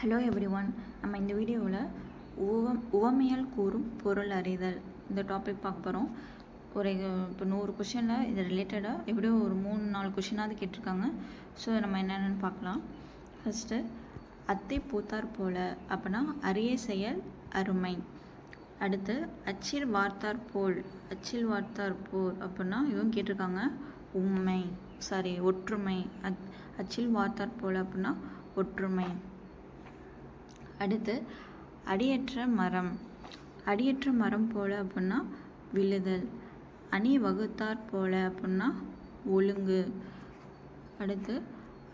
Hello every one நம்ம இந்த வீடியோவில் உவம் உவமையால் கூறும் பொருள் அறிதல் இந்த டாபிக் பார்க்க போகிறோம் ஒரு இப்போ நூறு கொஷினில் இது ரிலேட்டடாக எப்படியோ ஒரு மூணு நாலு கொஷினாவது கேட்டிருக்காங்க. ஸோ நம்ம என்னென்னு பார்க்கலாம். ஃபஸ்ட்டு அத்தை பூத்தார் போல அப்படின்னா அரிய செயல் அருமை. அடுத்து அச்சில் வார்த்தார் போல் அச்சில் வார்த்தார் போல் அப்படின்னா இவங்க கேட்டிருக்காங்க உண்மை சாரி ஒற்றுமை. அச் அச்சில் வார்த்தார் போல் அப்படின்னா ஒற்றுமை. அடுத்து அடியற்ற மரம். அடியற்ற மரம் போல அப்படின்னா விழுதல். அணி வகுத்தார் போல அப்படின்னா ஒழுங்கு. அடுத்து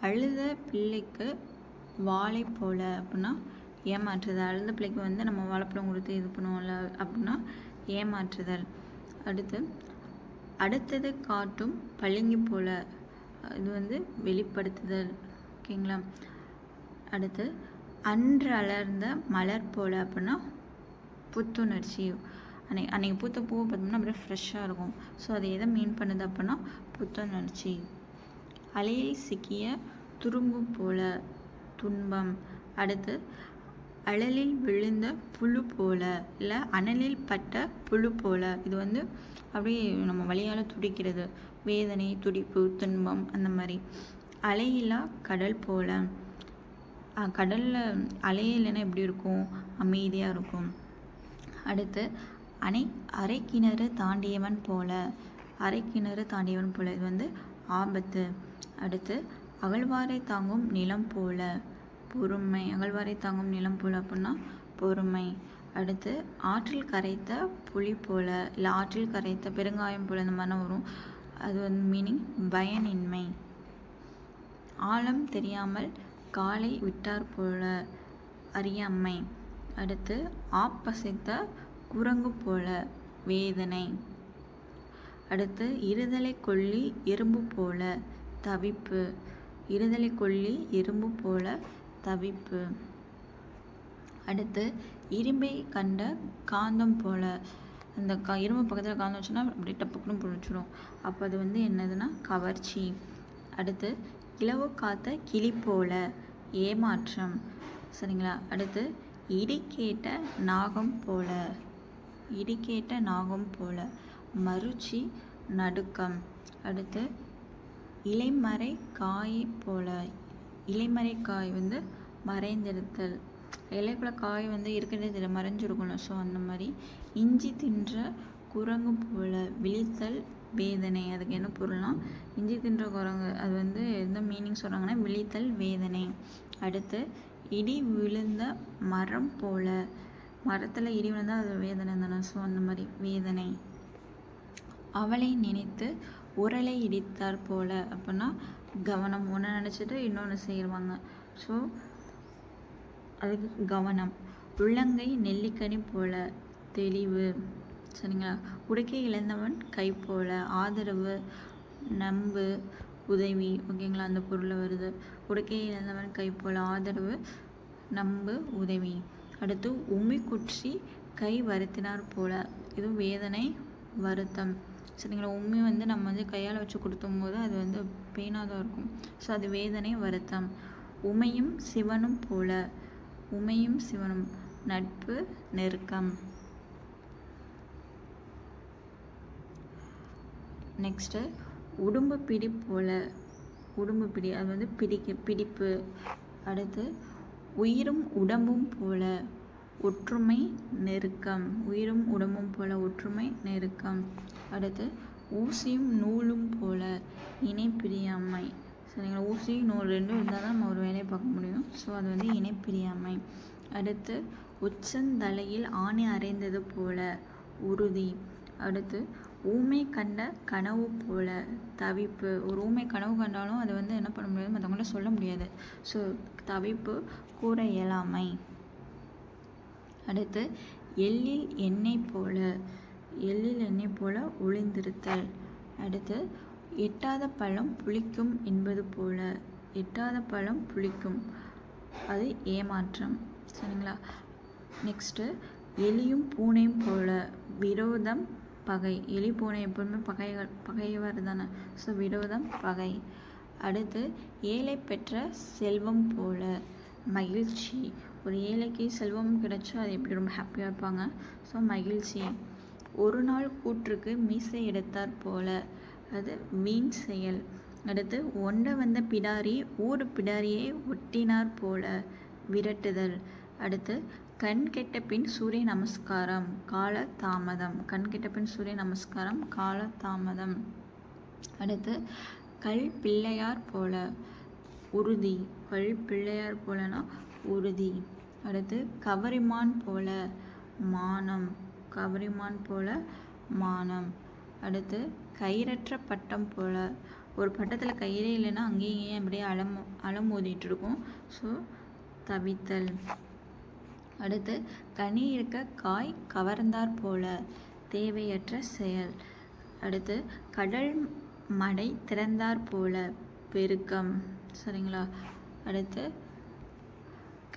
அழுத பிள்ளைக்கு வாழை போல அப்படின்னா ஏமாற்றுதல். அழுத பிள்ளைக்கு வந்து நம்ம வாழைப்பழம் கொடுத்து இது பண்ணுவோம்ல அப்படின்னா ஏமாற்றுதல். அடுத்து அடுத்தது காட்டும் பளிங்கு போல. இது வந்து வெளிப்படுத்துதல். ஓகேங்களா? அடுத்து அன்று அலர்ந்த மலர் போல் அப்படின்னா புத்துணர்ச்சி. அன்னைக்கு அன்றைக்கி பூத்த பூவை பார்த்தோம்னா அப்படியே ஃப்ரெஷ்ஷாக இருக்கும். ஸோ அது எதை மீன் பண்ணுது அப்படின்னா புத்துணர்ச்சி. அலையில் சிக்கிய துரும்பு போல துன்பம். அடுத்து அழலில் விழுந்த புழு போல இல்லை அனலில் பட்ட புழு போல. இது வந்து அப்படியே நம்ம வழியால் துடிக்கிறது. வேதனை துடிப்பு துன்பம் அந்த மாதிரி. அலையில்லா கடல் போல. கடலில் அலையே இல்லைன்னா எப்படி இருக்கும்? அமைதியாக இருக்கும். அடுத்து அணை அரை கிணறு தாண்டியவன் போல. அரை கிணறு தாண்டியவன் போல. இது வந்து ஆபத்து. அடுத்து அகழ்வாரை தாங்கும் நிலம் போல. பொறுமை. அகழ்வாரை தாங்கும் நிலம் போல அப்படின்னா பொறுமை. அடுத்து ஆற்றில் கரைத்த புளி போல. இல்லை ஆற்றில் கரைத்த பெருங்காயம் போல இந்த மாதிரிலாம் வரும். அது வந்து மீனிங் பயனின்மை. ஆழம் தெரியாமல் காலை விட்டார் போல அறியாமை. அடுத்து ஆப்பசித்த குரங்கு போல வேதனை. அடுத்து இருதலை கொல்லி எறும்பு போல தவிப்பு. இருதலை கொல்லி எறும்பு போல தவிப்பு. அடுத்து இரும்பை கண்ட காந்தம் போல அந்த கா இரும்பு பக்கத்தில் காந்தம் வச்சுன்னா அப்படியே டப்புக்குன்னு பிடிச்சிடும். அப்போ அது வந்து என்னதுன்னா கவர்ச்சி. அடுத்து இலவு காத்த கிளி போல ஏமாற்றம். சரிங்களா? அடுத்து இடிக்கேட்ட நாகம் போல. இடிக்கேட்ட நாகம் போல. மருச்சி நடுக்கம். அடுத்து இலைமறை காய் போல. இலைமறை காய் வந்து மறைந்திருத்தல். இலைக்குள்ள காய் வந்து இருக்கிறதே இதில் மறைஞ்சிருக்கணும் ஸோ அந்த மாதிரி இஞ்சி தின்ற குரங்கு போல. விழித்தல் வேதனை. அதுக்கு என்ன பொருள்னா இஞ்சி தின்ற குரங்கு. அது வந்து எந்த மீனிங் சொல்கிறாங்கன்னா விழித்தல் வேதனை. அடுத்து இடி விழுந்த மரம் போல. மரத்தில் இடி விழுந்தால் அது வேதனை தானே? ஸோ அந்த மாதிரி வேதனை. அவளை நினைத்து உரலை இடித்தார் போல அப்படின்னா கவனம். ஒன்று நினச்சிட்டு இன்னொன்று செய்வாங்க. ஸோ அதுக்கு கவனம். உள்ளங்கை நெல்லிக்கனி போல தெளிவு. சரிங்களா? உடுக்கை இழந்தவன் கை போல. ஆதரவு நம்பு. உதவி ஓகேங்களா? அந்த பொருளை வருது. உடுக்கை இழந்தவன் கை போல ஆதரவு நம்பு உதவி. அடுத்து உமி குற்றி கை வருத்தினார் போல. இது வேதனை வருத்தம். சரிங்களா? உண்மை வந்து நம்ம வந்து கையால் வச்சு கொடுத்தும் போது அது வந்து பெயினாக தான் இருக்கும். ஸோ அது வேதனை வருத்தம். உமையும் சிவனும் போல. உமையும் சிவனும் நட்பு நெருக்கம். நெக்ஸ்ட்டு உடும்பு பிடி போல் உடும்பு பிடி அது வந்து பிடிக்க பிடிப்பு. அடுத்து உயிரும் உடம்பும் போல ஒற்றுமை நெருக்கம். உயிரும் உடம்பும் போல ஒற்றுமை நெருக்கம். அடுத்து ஊசியும் நூலும் போல இணைப்பிரியாமை. சரிங்களா? ஊசி நூல் ரெண்டும் இருந்தால் தான் நம்ம ஒரு வேலையை பார்க்க முடியும். ஸோ அது வந்து இணைப்பிரியாமை. அடுத்து உச்சந்தலையில் ஆணை அரைந்தது போல உறுதி. அடுத்து ஊமை கண்ட கனவு போல தவிப்பு. ஒரு ஊமை கனவு கண்டாலும் அதை வந்து என்ன பண்ண முடியாது? மற்றவங்கள்ட்ட சொல்ல முடியாது. ஸோ தவிப்பு கூற இயலாமை. அடுத்து எள்ளில் எண்ணெய் போல எள்ளில் எண்ணெய் போல ஒளிந்திருத்தல். அடுத்து எட்டாத பழம் புளிக்கும் என்பது போல எட்டாத பழம் புளிக்கும். அது ஏமாற்றம். சரிங்களா? நெக்ஸ்ட்டு எலியும் பூனையும் போல விரோதம் பகை. எலி பூனை எப்போதுமே பகைகள் பகைவர் தானே ஸோ விரோதம் பகை. அடுத்து ஏழை பெற்ற செல்வம் போல. மகிழ்ச்சி. ஒரு ஏழைக்கு செல்வம் கிடைச்சா அது எப்படி ரொம்ப ஹாப்பியாக இருப்பாங்க? ஸோ மகிழ்ச்சி. ஒரு நாள் கூற்றுக்கு மீசை எடுத்தார் போல. அது வீண் செயல். அடுத்து ஒண்ட வந்த பிடாரி ஊர் பிடாரியை ஒட்டினார் போல. விரட்டுதல். அடுத்து கண் கெட்ட பின் சூரிய நமஸ்காரம் கால தாமதம். கண் கெட்ட பின் சூரிய நமஸ்காரம் கால தாமதம். அடுத்து கல் பிள்ளையார் போல உறுதி. கல் பிள்ளையார் போலனா உறுதி. அடுத்து கவரிமான் போல மானம். கவரிமான் போல மானம். அடுத்து கயிறற்ற பட்டம் போல. ஒரு பட்டத்தில் கயிறே இல்லைன்னா அங்கேயும் இங்கேயும் அப்படியே அலம் அலமோதிட்டு இருக்கும். ஸோ தவித்தல். அடுத்து கனி இருக்க காய் கவர்ந்தார் போல தேவையற்ற செயல். அடுத்து கடல் மடை திறந்தார் போல பெருக்கம். சரிங்களா? அடுத்து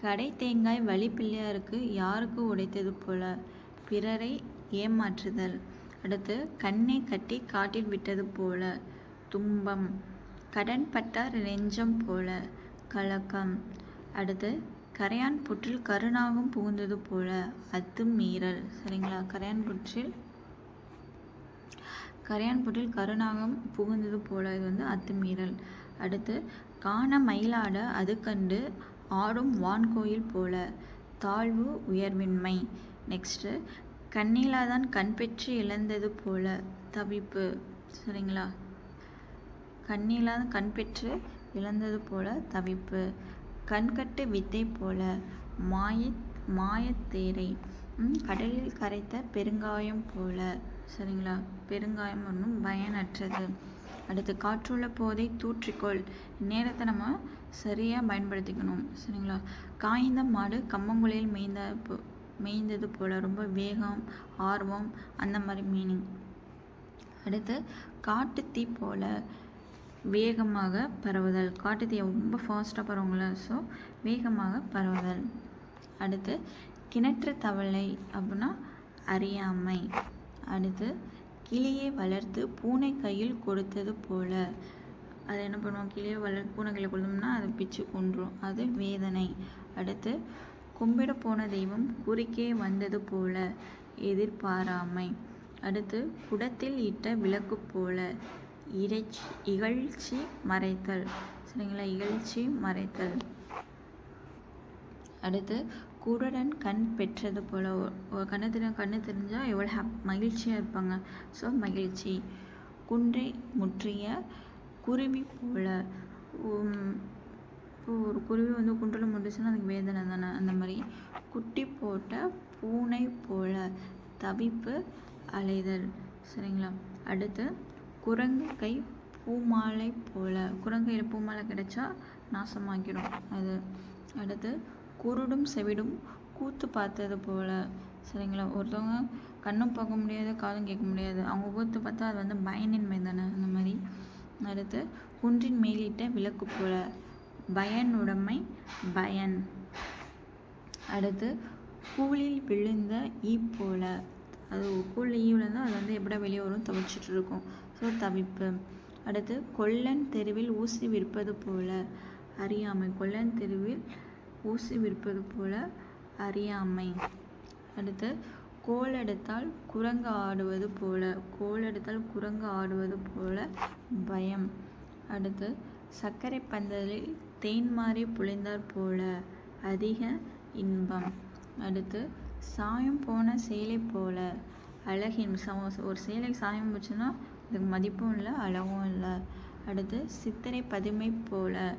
கடை தேங்காய் வழி பிள்ளையாருக்கு யாருக்கு உடைத்தது போல பிறரை ஏமாற்றுதல். அடுத்து கண்ணை கட்டி காட்டில் விட்டது போல துன்பம். கடன் பட்டார் நெஞ்சம் போல கலக்கம். அடுத்து கரையான் புற்றில் கருணாகம் புகுந்தது போல அத்துமீறல் சரிங்களா? கரையான் புற்றில் கரையான் புற்றில் கருணாகம் புகுந்தது போல இது வந்து அத்துமீறல் அடுத்து காண மயிலாட அது கண்டு ஆடும் வான்கோயில் போல தாழ்வு உயர்வின்மை. நெக்ஸ்ட்டு கண்ணிலாதான் கண் பெற்று இழந்தது போல தவிப்பு. சரிங்களா? கண்ணிலாத கண் பெற்று இழந்தது போல தவிப்பு. கண்கட்டு வித்தை போல மாய மாயத்தேரை கடலில் கரைத்த பெருங்காயம் போல. சரிங்களா? பெருங்காயம் ஒன்றும் பயனற்றது. அடுத்து காற்றுள்ள போதை தூற்றிக்கொள். நேரத்தை நம்ம சரியாக பயன்படுத்திக்கணும். சரிங்களா? காய்ந்த மாடு கம்மங்குழியில் மேய்ந்த போ- மேய்ந்தது போல. ரொம்ப வேகம் ஆர்வம் அந்த மாதிரி மீனிங் அடுத்து காட்டு தீ போல. வேகமாக பரவுதல். காட்டுத்தீ ரொம்ப ஃபாஸ்ட்டாக பரவுங்கள ஸோ வேகமாக பரவுதல். அடுத்து கிணற்று தவளை அப்படின்னா அறியாமை. அடுத்து கிளியை வளர்த்து பூனை கையில் கொடுத்தது போல். அது என்ன பண்ணுவோம்? கிளியை வளர் பூனை கையில் கொடுத்தோம்னா அதை பிச்சு கொன்றும் அது வேதனை. அடுத்து கும்பிட போன தெய்வம் குறுக்கே வந்தது போல. எதிர்பாராமை. அடுத்து குடத்தில் இட்ட விளக்கு போல. இறைச்சி இகழ்ச்சி மறைத்தல். சரிங்களா? இகழ்ச்சி மறைத்தல். அடுத்து குருடன் கண் பெற்றது போல. கண்ணு கண்ணு தெரிஞ்சால் எவ்வளோ ஹாப் மகிழ்ச்சியாக இருப்பாங்க. ஸோ மகிழ்ச்சி. குன்றை முற்றிய குருவி போல. இப்போ ஒரு குருவி வந்து குன்றில் முட்டுச்சுன்னா அதுக்கு வேதனை தானே? அந்த மாதிரி. குட்டி போட்ட பூனை போல தவிப்பு அலைதல். சரிங்களா? அடுத்து குரங்கு கை பூமாலை போல். குரங்கு கையில் பூமாலை கிடைச்சா நாசமாக்கிடும் அது அடுத்து குருடும் செவிடும் கூத்து பார்த்தது போல். சரிங்களா? ஒருத்தவங்க கண்ணும் பார்க்க முடியாது காதும் கேட்க முடியாது. அவங்க கூத்து பார்த்தா அது வந்து பயனின்மை தானே? அந்த மாதிரி. அடுத்து குன்றின் மேலிட்ட விளக்கு போல. பயனுடைமை பயன். அடுத்து கூலில் விழுந்த ஈ போல. அது கூலில் ஈ விழுந்தால் அது வந்து எப்படா வெளியே வரும்? துவைச்சிட்டு இருக்கும். ஸோ தவிப்பு. அடுத்து கொல்லன் தெருவில் ஊசி விற்பது போல அறியாமை. கொல்லன் தெருவில் ஊசி விற்பது போல அறியாமை. அடுத்து கோல் எடுத்தால் குரங்கு ஆடுவது போல கோல் எடுத்தால் குரங்கு ஆடுவது போல பயம். அடுத்து சர்க்கரை பந்தலில் தேன் மாறி புழிந்தாற் போல அதிக இன்பம். அடுத்து சாயம் போன சேலை போல அழகின் சம- ஒரு சேலை சாயம் போச்சுன்னா அதுக்கு மதிப்பும் இல்லை அழகும் இல்லை. அடுத்து சித்திரை பதுமை போல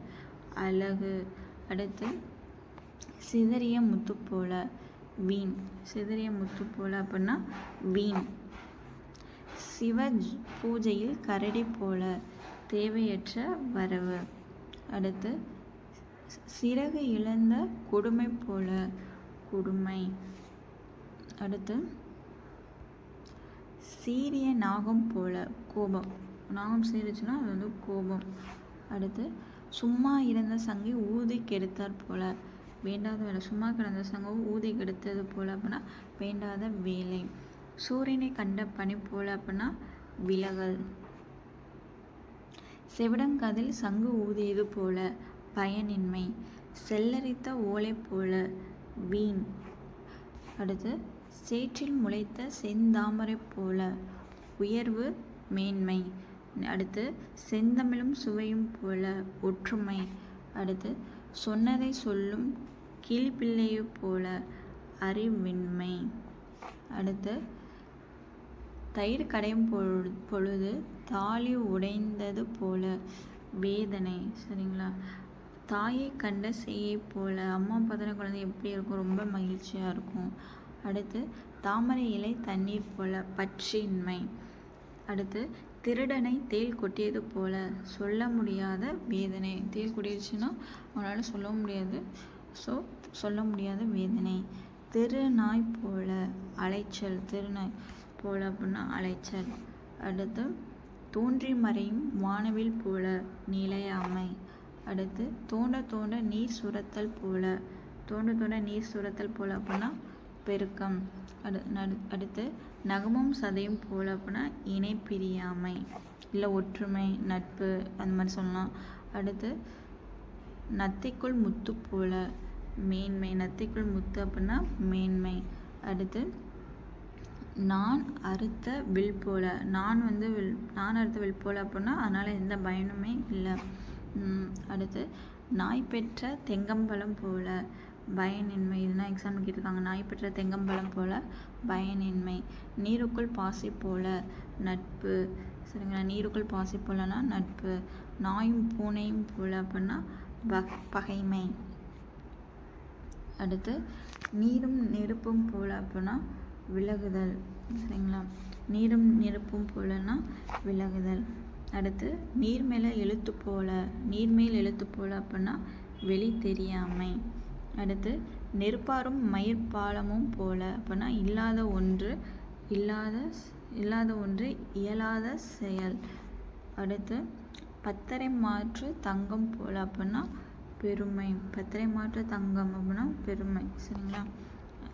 அழகு. அடுத்து சிதறிய முத்து போல வீண். சிதறிய முத்து போல அப்படின்னா வீண். சிவ ஜ- பூஜையில் கரடி போல தேவையற்ற வரவு. அடுத்து சிறகு இழந்த கொடுமை போல கொடுமை. அடுத்து சீரிய நாகம் போல கோபம். நாகம் சீரிச்சுன்னா அது வந்து கோபம். அடுத்து சும்மா இருந்த சங்கை ஊதி கெடுத்தாற் போல. வேண்டாத வேலை. சும்மா கிடந்த சங்கம் ஊதி கெடுத்தது போல அப்படின்னா வேண்டாத வேலை. சூரியனை கண்ட பனி போல அப்படின்னா விலகல். செவிடங்கதில் சங்கு ஊதியது போல பயனின்மை. செல்லரித்த ஓலை போல வீண். அடுத்து சேற்றில் முளைத்த செந்தாமரை போல. உயர்வு மேன்மை. அடுத்து செந்தமிழும் சுவையும் போல ஒற்றுமை. அடுத்து சொன்னதை சொல்லும் கீழ்பிள்ளையை போல அறிவின்மை. அடுத்து தயிர் கடையும் பொழு பொழுது தாலி உடைந்தது போல வேதனை. சரிங்களா? தாயை கண்ட செய்யை போல அம்மா பார்த்தின குழந்தை எப்படி இருக்கும்? ரொம்ப மகிழ்ச்சியாக இருக்கும். அடுத்து தாமரை இலை தண்ணீர் போல பற்றின்மை. அடுத்து திருடனை தேல் கொட்டியது போல சொல்ல முடியாத வேதனை. தேல் கொட்டிடுச்சுன்னா அவனால் சொல்ல முடியாது. ஸோ சொல்ல முடியாத வேதனை. திருநாய் போல அலைச்சல் திருநாய் போல அப்படின்னா அலைச்சல். அடுத்து தோன்றி மறையும் வானவில் போல நிலையாமை. அடுத்து தோண்ட தோண்ட நீர் சுரத்தல் போல தோண்ட தோண்ட நீர் சுரத்தல் போல அப்படின்னா பெருக்கம். அடு நடு அடுத்து நகமும் சதையும் போல அப்படின்னா இணை பிரியாமை. இல்லை ஒற்றுமை நட்பு அந்த மாதிரி சொல்லலாம். அடுத்து நத்தைக்குள் முத்து போல மேன்மை. நத்தைக்குள் முத்து அப்படின்னா மேன்மை. அடுத்து நான் அறுத்த வில் போல. நான் வந்து வில் நான் அறுத்த வில் போல அப்படின்னா அதனால் எந்த பயனுமே இல்லை. அடுத்து நாய் பெற்ற தெங்கம்பழம் போல. பயனின்மை. இதுனா எக்ஸாம் கேட்டிருக்காங்க நாய் பெற்ற தெங்கம்பழம் போல பயனின்மை. நீருக்குள் பாசி போல நட்பு. சரிங்களா? நீருக்குள் பாசி போலனா நட்பு. நாயும் பூனையும் போல அப்படின்னா பகைமை. அடுத்து நீரும் நெருப்பும் போல அப்படின்னா விலகுதல். சரிங்களா? நீரும் நெருப்பும் போலன்னா விலகுதல். அடுத்து நீர் மேலே எழுத்து போல நீர் மேல் எழுத்து போல அப்படின்னா வெளி தெரியாமை அடுத்து நெருப்பாரும் மயிர்பாலமும் போல. அப்படின்னா இல்லாத ஒன்று இல்லாத இல்லாத ஒன்று இயலாத செயல். அடுத்து பத்தரை மாற்று தங்கம் போல. அப்படின்னா பெருமை. பத்தரை மாற்று தங்கம் அப்படின்னா பெருமை. சரிங்களா?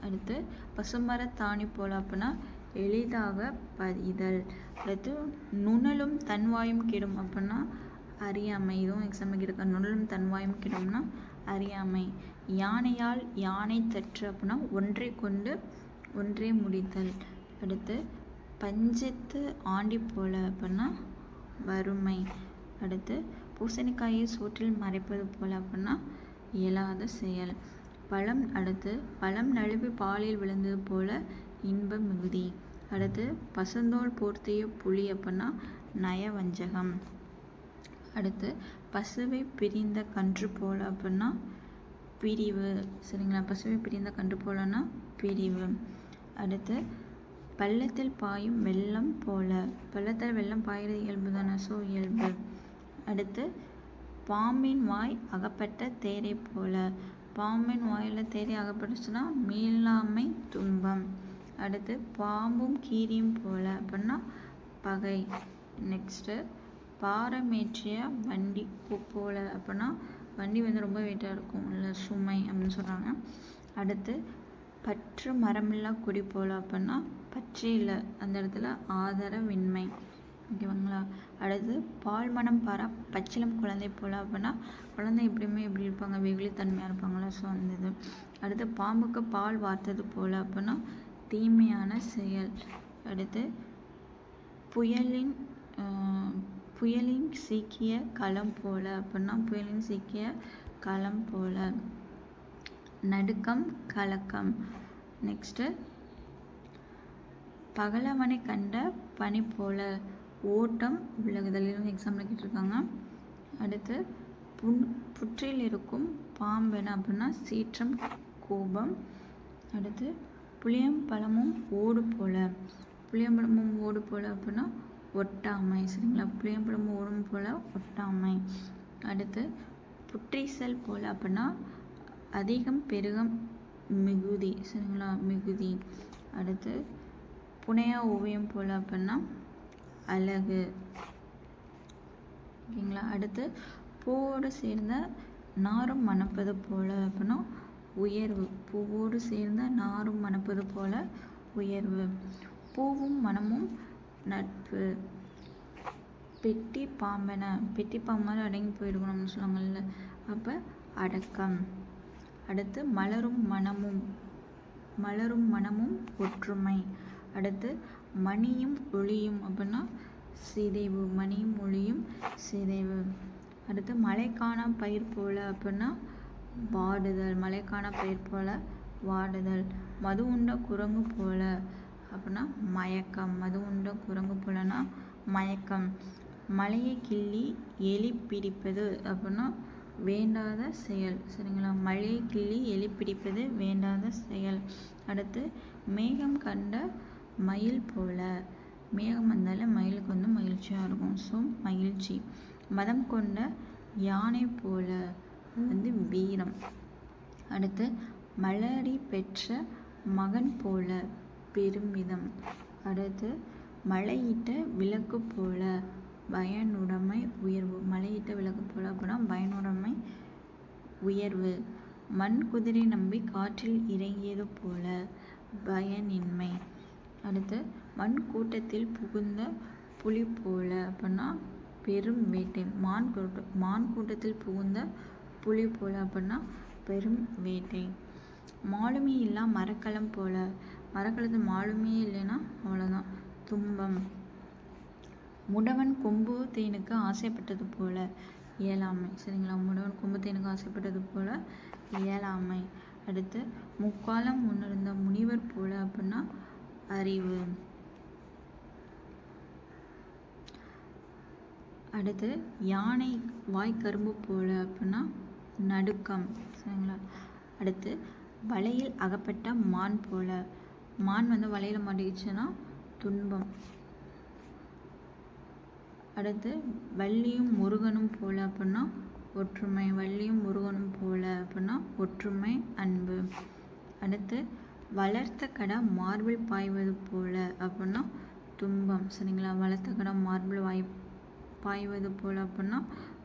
அடுத்து பசுமரத்தாணி போல. அப்படின்னா எளிதாக பதிதல் அடுத்து நுணலும் தன்வாயும் கெடும். அப்படின்னா அறியாமை. இதுவும் எக்ஸாம்பிள் இருக்க. நுணலும் தன்வாயும் கிடும்னா அறியாமை. யானையால் யானை தற்று அப்படின்னா ஒன்றை கொண்டு ஒன்றே முடித்தல். அடுத்து பஞ்சத்து ஆண்டி போல அப்படின்னா வறுமை. அடுத்து பூசணிக்காயை சோற்றில் மறைப்பது போல அப்படின்னா இயலாத செயல். பழம் அடுத்து பழம் நழுவி பாலில் விழுந்தது போல இன்ப மிகுதி. அடுத்து பசுந்தோல் போர்த்திய புலி அப்படின்னா நயவஞ்சகம். அடுத்து பசுவை பிரிந்த கன்று போல அப்படின்னா பிரிவு. சரிங்களா? பசுவை பிரிந்த கன்று போலன்னா பிரிவு. அடுத்து பள்ளத்தில் பாயும் வெள்ளம் போல. பள்ளத்தில் வெள்ளம் பாயிறது இயல்பு தானே? ஸோ இயல்பு. அடுத்து பாம்பின் வாய் அகப்பட்ட தேரை போல. பாம்பின் வாயில் தேரை அகப்பட்டுச்சுன்னா மீளாமை துன்பம். அடுத்து பாம்பும் கீரியும் போல. அப்படின்னா பகை. நெக்ஸ்ட்டு பாரமேற்றிய வண்டி போல. அப்படின்னா வண்டி வந்து ரொம்ப வெயிட்டாக இருக்கும். இல்லை சுமை அப்படின்னு சொல்கிறாங்க அடுத்து பற்று மரமில்லா கொடி போல் அப்படின்னா பற்றே இல்லை அந்த இடத்துல ஆதரவின்மை ஓகேவாங்களா அடுத்து பால் மனம் பாரா பச்சிலம் குழந்தை போல் அப்படின்னா குழந்தை எப்படியுமே எப்படி இருப்பாங்க? வெகுளித்தன்மையாக இருப்பாங்களா? ஸோ அந்த இது. அடுத்து பாம்புக்கு பால் வார்த்தது போல் அப்படின்னா தீமையான செயல். அடுத்து புயலின் புயலின் சீக்கிய களம் போல அப்படின்னா புயலின் சீக்கிய களம் போல. நடுக்கம் கலக்கம். நெக்ஸ்ட்டு பகலவனை கண்ட பனி போல ஓட்டம் விலகுதல் எக்ஸாம்பிள் கேட்டிருக்காங்க. அடுத்து புன் புற்றில் இருக்கும் பாம்பென அப்படின்னா சீற்றம் கோபம். அடுத்து புளியம்பழமும் ஓடு போல. புளியம்பழமும் ஓடு போல அப்படின்னா ஒட்டாமை சரிங்களா? புளியம்பழம்பு ஓடும் போல ஒட்டாமை. அடுத்து புற்றீசல் போல அப்படின்னா அதிகம் பெருகம் மிகுதி சரிங்களா? மிகுதி. அடுத்து புனையா ஓவியம் போல் அப்படின்னா அழகு ஓகேங்களா? அடுத்து பூவோடு சேர்ந்த நாரும் மணப்பது போல் அப்படின்னா உயர்வு. பூவோடு சேர்ந்த நாரும் மணப்பது போல் உயர்வு. பூவும் மனமும் நட்பு. பெட்டி பாம்பென பெட்டி பாம்பு மாதிரி அடங்கி போயிருக்கணும்னு சொல்லுவாங்கல்ல அப்போ அடக்கம். அடுத்து மலரும் மனமும் மலரும் மனமும் ஒற்றுமை. அடுத்து மணியும் ஒளியும் அப்படின்னா சிதைவு மணியும் ஒளியும் சிதைவு. அடுத்து மழைக்கான பயிர் போல அப்படின்னா வாடுதல் மழைக்கான பயிர் போல வாடுதல். மது உண்ட குரங்கு போல அப்படின்னா மயக்கம். மது உண்ட குரங்கு போலனா மயக்கம். மலையை கிள்ளி எலி பிடிப்பது அப்படின்னா வேண்டாத செயல். சரிங்களா? மழையை கிள்ளி எலி பிடிப்பது வேண்டாத செயல். அடுத்து மேகம் கண்ட மயில் போல. மேகம் வந்தால மயிலுக்கு வந்து மகிழ்ச்சியாக இருக்கும். ஸோ மகிழ்ச்சி. மதம் கொண்ட யானை போல. அது வந்து வீரம். அடுத்து மலரி பெற்ற மகன் போல. பெருமிதம் அடுத்து மலையிட்ட விளக்கு போல பயனுடைமை உயர்வு. மலையிட்ட விளக்கு போல அப்படின்னா பயனுடைமை உயர்வு. மண் குதிரை நம்பி காற்றில் இறங்கியது போல பயனின்மை. அடுத்து மண் கூட்டத்தில் புகுந்த புலி போல அப்படின்னா பெரும் வேட்டை. மான் கூட்ட மான் கூட்டத்தில் புகுந்த புலி போல அப்படின்னா பெரும் வேட்டை. மாலுமி இல்லா மரக்கலம் போல மரக்கலத்தில் மாலுமே இல்லைன்னா அவ்வளோதான் துன்பம். முடவன் கொம்பு தேனுக்கு ஆசைப்பட்டது போல இயலாமை. சரிங்களா? முடவன் கொம்பு தேனுக்கு ஆசைப்பட்டது போல இயலாமை. அடுத்து முக்காலம் முன்னிருந்த முனிவர் போல அப்படின்னா அறிவு. அடுத்து யானை வாய்க்கரும்பு போல அப்படின்னா நடுக்கம். சரிங்களா? அடுத்து வலையில் அகப்பட்ட மான் போல மான் வந்து வலையில் மாட்டிக்கிச்சுன்னா துன்பம். அடுத்து வள்ளியும் முருகனும் போல அப்படின்னா ஒற்றுமை வள்ளியும் முருகனும் போல அப்படின்னா ஒற்றுமை அன்பு. அடுத்து வளர்த்த கடை மார்பிள் பாய்வது போல அப்படின்னா துன்பம். சரிங்களா? வளர்த்த கடை மார்பிள் வாய் பாய்வது போல அப்படின்னா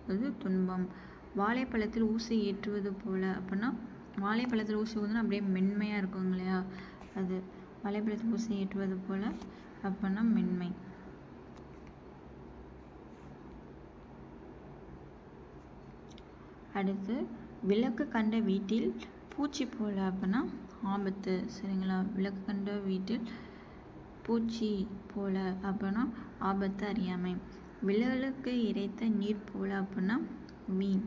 அது துன்பம். வாழைப்பழத்தில் ஊசி ஏற்றுவது போல அப்படின்னா வாழைப்பழத்தில் ஊசி ஊதுனா அப்படியே மென்மையாக இருக்கும் இல்லையா? அது வாழைப்பழத்தில் பூசை ஏற்றுவது போல அப்படின்னா மென்மை. அடுத்து விளக்கு கண்ட வீட்டில் பூச்சி போல அப்படின்னா ஆபத்து சரிங்களா? விளக்கு கண்ட வீட்டில் பூச்சி போல அப்படின்னா ஆபத்து அறியாமை. விழலுக்கு இறைத்த நீர் போல அப்படின்னா மீன்.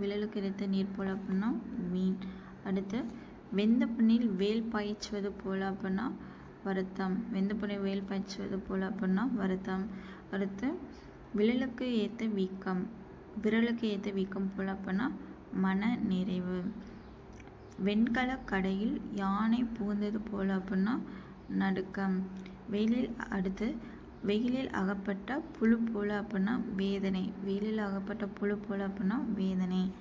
விழலுக்கு இறைத்த நீர் போல அப்படின்னா மீன். அடுத்து வெந்த பண்ணில் வேல் பாய்ச்சுவது போல் அப்படின்னா வருத்தம். வெந்த புண்ணில் வேல் பாய்ச்சுவது போல் அப்படின்னா வருத்தம். அடுத்து விழலுக்கு ஏற்ற வீக்கம். விரலுக்கு ஏற்ற வீக்கம் போல் அப்படின்னா மன நிறைவு. வெண்கல கடையில் யானை புகுந்தது போல் அப்படின்னா நடுக்கம். வெயிலில் அடுத்து வெயிலில் அகப்பட்ட புழு போல் அப்படின்னா வேதனை. வெயிலில் அகப்பட்ட புழு போல் அப்படின்னா வேதனை.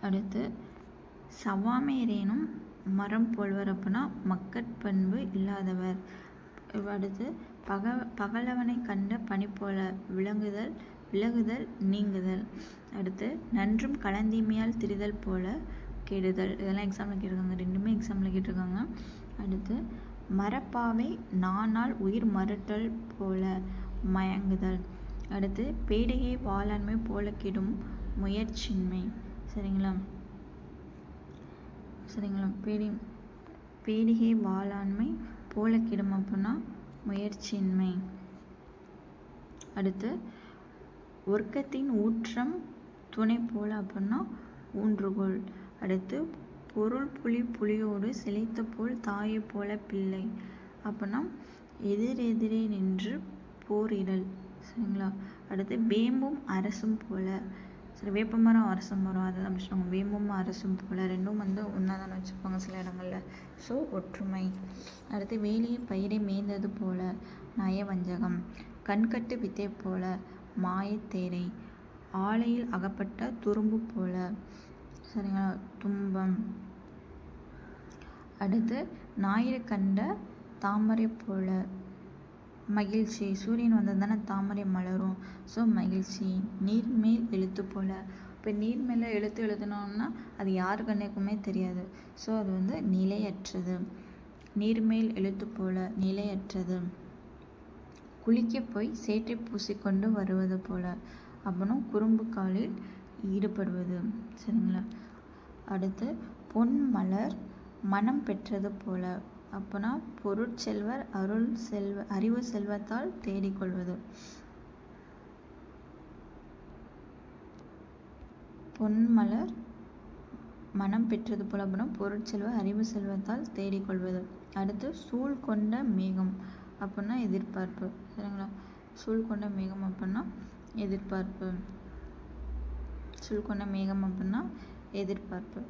அடுத்து சவாமேரேனும் மரம் போல்வர் அப்படின்னா மக்கட்பண்பு இல்லாதவர். அடுத்து பக பகலவனை கண்ட பனி போல விளங்குதல் விலகுதல் நீங்குதல். அடுத்து நன்றும் கலந்தீமையால் திரிதல் போல கெடுதல். இதெல்லாம் எக்ஸாமில் கேட்டிருக்காங்க. ரெண்டுமே எக்ஸாமில் கேட்டிருக்காங்க. அடுத்து மரப்பாவை நானால் உயிர் மறுட்டல் போல மயங்குதல். அடுத்து பேடிகை வாளாண்மை போல கெடும் முயற்சின்மை. சரிங்களா? சரிங்களா? பேடி பேடிகை வாளாண்மை போல அப்படின்னா முயற்சியின்மை. அடுத்து ஒர்க்கத்தின் ஊற்றம் துணை போல அப்படின்னா ஊன்றுகோல். அடுத்து பொருள் புலி புலியோடு சிலைத்த போல் தாயை போல பிள்ளை. அப்படின்னா எதிரெதிரே நின்று போரிடல். சரிங்களா? அடுத்து வேம்பும் அரசும் போல. சரி வேப்பமரம் அரச மரம் அதை தான் சொல்லுவாங்க வேம்பும் அரசும் போல் ரெண்டும் வந்து ஒன்றா தானே வச்சுருப்பாங்க சில இடங்களில். ஸோ ஒற்றுமை. அடுத்து வேலியை பயிரை மேய்ந்தது போல நயவஞ்சகம். கண்கட்டு வித்தை போல மாயத்தேரை ஆலையில் அகப்பட்ட துரும்பு போல. சரிங்களா? தும்பம். அடுத்து ஞாயிறு கண்ட தாமரை போல. மகிழ்ச்சி. சூரியன் வந்தது தானே தாமரை மலரும். ஸோ மகிழ்ச்சி. நீர்மேல் எழுத்து போல். இப்போ நீர் மேலே எழுத்து எழுதணும்னா அது யார் கண்ணுக்குமே தெரியாது. ஸோ அது வந்து நிலையற்றது. நீர்மேல் எழுத்து போல நிலையற்றது. குளிக்க போய் சேற்றை பூசிக்கொண்டு வருவது போல. அப்புறம் குறும்பு காலில் ஈடுபடுவது. சரிங்களா? அடுத்து பொன் மலர் மனம் பெற்றது போல. அப்போனா பொருட்செல்வர் அருள் செல்வ அறிவு செல்வத்தால் தேடிக்கொள்வது. பொன்மலர் மனம் பெற்றது போல அப்படின்னா பொருட்செல்வ அறிவு செல்வத்தால் தேடிக்கொள்வது. அடுத்து சூழ் கொண்ட மேகம் அப்படின்னா எதிர்பார்ப்பு. சரிங்களா? சூழ் கொண்ட மேகம் அப்படின்னா எதிர்பார்ப்பு. சூழ் கொண்ட மேகம் அப்படின்னா எதிர்பார்ப்பு.